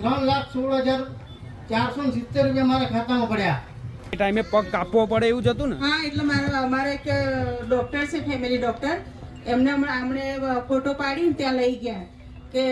ત્રણ લાખ સોળ હજાર ચારસો ને સિત્તેર રૂપિયા મારા ખાતામાં પડ્યા. ટાઈમે પગ કાપવો પડે એવું જ હતું ને? હા એટલે મારે અમારે એક ડોક્ટર છે ફેમિલી ડોક્ટર એમને હમણાં હમણે ફોટો પાડીને ત્યાં લઈ ગયા કે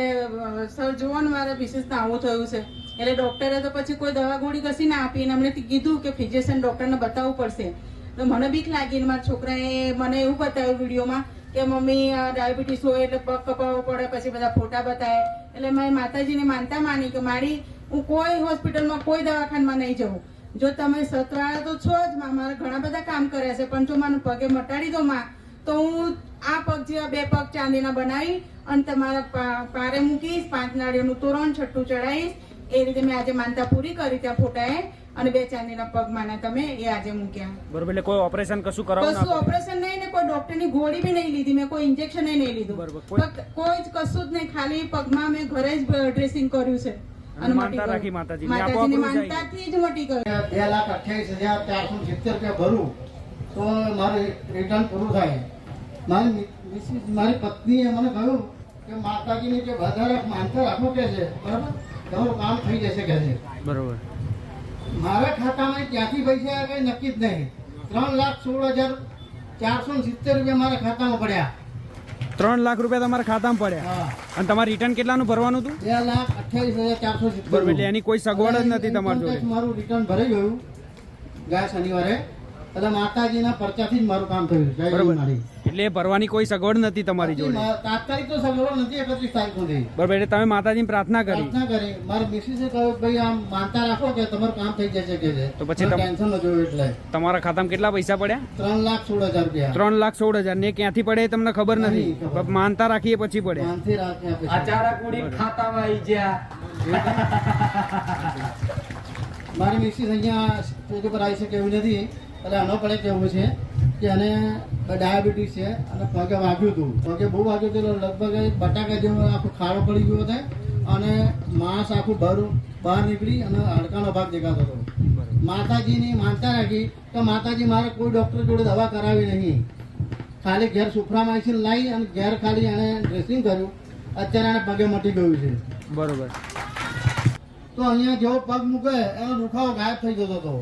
સર જુઓ ને મારે વિશેષ આવું થયું છે. એટલે ડોક્ટરે તો પછી કોઈ દવા ગોળી કશી ના આપી અને અમને કીધું કે ફિઝિશિયન ડોક્ટરને બતાવવું પડશે. તો મને બીક લાગી ને મારા છોકરાએ મને એવું બતાવ્યું વિડીયોમાં કે મમ્મી ડાયાબિટીસ હોય એટલે પગ કપાવવો પડે પછી બધા ફોટા બતાવે. એટલે મેં માતાજીને માનતા માની કે મારી હું કોઈ હોસ્પિટલમાં કોઈ દવાખાનામાં નહીં જવું જો તમે સતવાળા તો છો જ માં. મારે ઘણા બધા કામ કર્યા છે પણ જો મને પગે મટાડી દો માં તો હું આ પગ જેવા બે પગ ચાંદીના બનાવી અને તમારા પારે મૂકીશ પાંચ નાળીઓનું તોરણ છઠ્ઠું ચડાવીશ. એ રીતે મેં આજે માનતા પૂરી કરી ત્યાં ફોટાએ અને બે ચાંદીના પગ માના તમે એ આજે મૂક્યા. બરોબર એટલે કોઈ ઓપરેશન કશું કરાવવું કશું ઓપરેશન નહીં ડોક્ટરની ગોળી બી નહીં લીધી મેં કોઈ ઇન્જેક્શન નહીં લીધું. કોઈ- જ કશું જ નહીં ખાલી પગમાં મેં ઘરે જ ડ્રેસિંગ કર્યું છે. જ મટી ગયું બે લાખ અઠ્યાવીસ હજાર ચારસો સિત્તેર રૂપિયા ભરું તો મારું રિટર્ન પૂરું થાય. મારી મારી પત્નીએ મને કહ્યું કે માતાજીની જે વધારે માનતા રાખો કે છે બરાબર? તમારું કામ થઈ જશે કે છે. બરોબર. મારા ખાતામાં ક્યાંથી પૈસા આવે નક્કી જ નહીં. ત્રણ લાખ સોળ હજાર ચારસો સિત્તેર રૂપિયા મારા ખાતામાં પડ્યા. ત્રણ લાખ રૂપિયા તમારા ખાતામાં પડ્યા. અને તમારે રિટર્ન કેટલાનું ભરવાનું હતું? બે લાખ અઠ્યાવીસ હજાર ચારસો સિત્તેર બરોબર એટલે એની કોઈ સગવડ જ નથી તમારી જોડે. મારું રિટર્ન ભરાઈ ગયું. ગયા શનિવારે. એટલે માતાજીના પરચાથી જ મારું કામ થયું. જય મારી એટલે ભરવાની કોઈ સગવડ નથી તમારી જોડે. તાત્કાલિક તો સગવડ નથી એકત્રીસ તારીખ સુધી. બરાબર એટલે તમે માતાજીની પ્રાર્થના કરી. પ્રાર્થના કરી. મારી મિસિસે કહ્યું ભાઈ આમ માનતા રાખો કે તમારું કામ થઈ જશે કે છે. તો પછી તમ- ટેન્શન ન જોયું એટલે. તમારા ખાતામાં કેટલા પૈસા પડ્યા? ત્રણ લાખ સોળ હજાર રૂપિયા. ત્રણ લાખ સોળ હજાર. ને ક્યાંથી પડે એ તમને ખબર નથી? માનતા રાખીએ પછી પડે. માનથી રાખ્યા પછી. અચાનક ઉડી ખાતામાં આવી ગયા. મારી મિસિસ અહીંયા સ્ટેજ ઉપર આવી શકે એવું નથી. એટલે આનો પડે કેવું છે? કે એને ડાયાબિટીસ છે અને પગે વાગ્યું હતું. પગે બહુ વાગ્યું હતું એટલે લગભગ બટાકા જેવો આખો ખાડો પડી ગયો હતો અને માંસ આખું બહાર બહાર નીકળી અને હાડકાનો ભાગ દેખાતો હતો. માતાજીની માનતા રાખી કે માતાજી મારે કોઈ ડૉક્ટર જોડે દવા કરાવી નહીં. ખાલી ઘેર સુફરામાઇસિન લાવી અને ઘેર ખાલી એણે ડ્રેસિંગ કર્યું. અત્યારે એને પગે મટી ગયું છે. બરોબર. તો અહીંયા જેવો પગ મૂકે એનો દુખાવો ગાયબ થઈ જતો હતો.